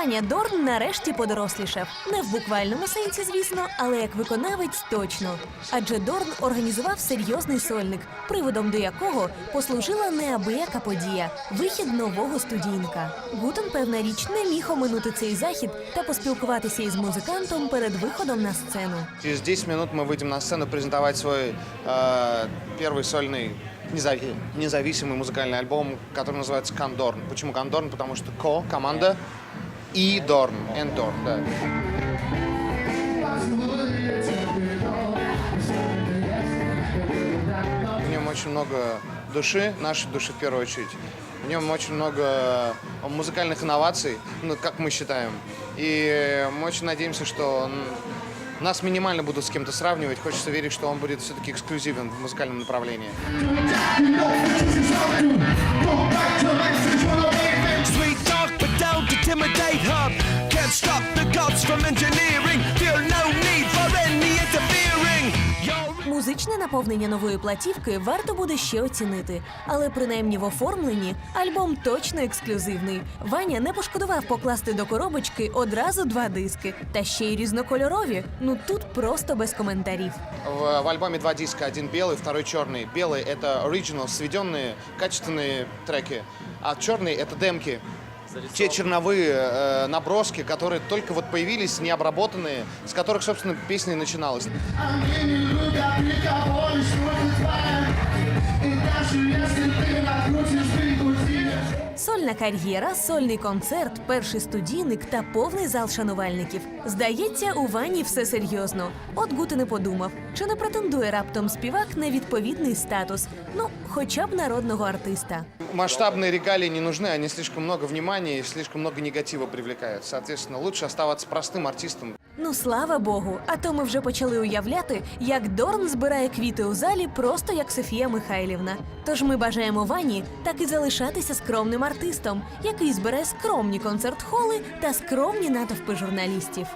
Ваня Дорн нарешті подорослішав. Не в буквальному сенсі, звісно, але як виконавець точно. Адже Дорн організував серйозний сольник, приводом до якого послужила неабияка подія вихід нового студійника. Гутен, певна річ, не міг оминути цей захід та поспілкуватися із музикантом перед виходом на сцену. Через 10 минут мы выйдем на сцену презентовать свой э, первый сольный незави- независимый музыкальный альбом, который называется «Кондорн». Почему «Кондорн»? Потому что «ко» — команда и «дорн» — «эндорн», да. В нем очень много души, нашей души в первую очередь. В нем очень много музыкальных инноваций, ну, как мы считаем. И мы очень надеемся, что нас минимально будут с кем-то сравнивать. Хочется верить, что он будет все-таки эксклюзивен в музыкальном направлении. from engineering. Feel no need for any interfering. You're Музичне наповнення нової платівки варто буде ще оцінити, але принаймні в оформленні альбом точно ексклюзивний. Ваня не пошкодував покласти до коробочки одразу два диски, та ще й різнокольорові. Ну тут просто без коментарів. В, в альбоме два диска, один белый, второй черный. Белый — это оригинал, сведенные, качественные треки, а черный — это демки. Те черновые э, наброски, которые только вот появились, необработанные, с которых, собственно, песня и начиналась. Сольна кар'єра, сольний концерт, перший студійник та повний зал шанувальників. Здається, у Вані все серйозно. От Гути не подумав, чи не претендує раптом співак на відповідний статус, ну хоча б народного артиста. Масштабные регалии не нужны, они слишком много внимания и слишком много негатива привлекают. Соответственно, лучше оставаться простым артистом. Ну слава Богу, а то ми вже почали уявляти, як Дорн збирає квіти у залі просто як Софія Михайлівна. Тож ми бажаємо Вані так і залишатися скромним артистом, який збере скромні концерт-холи та скромні натовпи журналістів.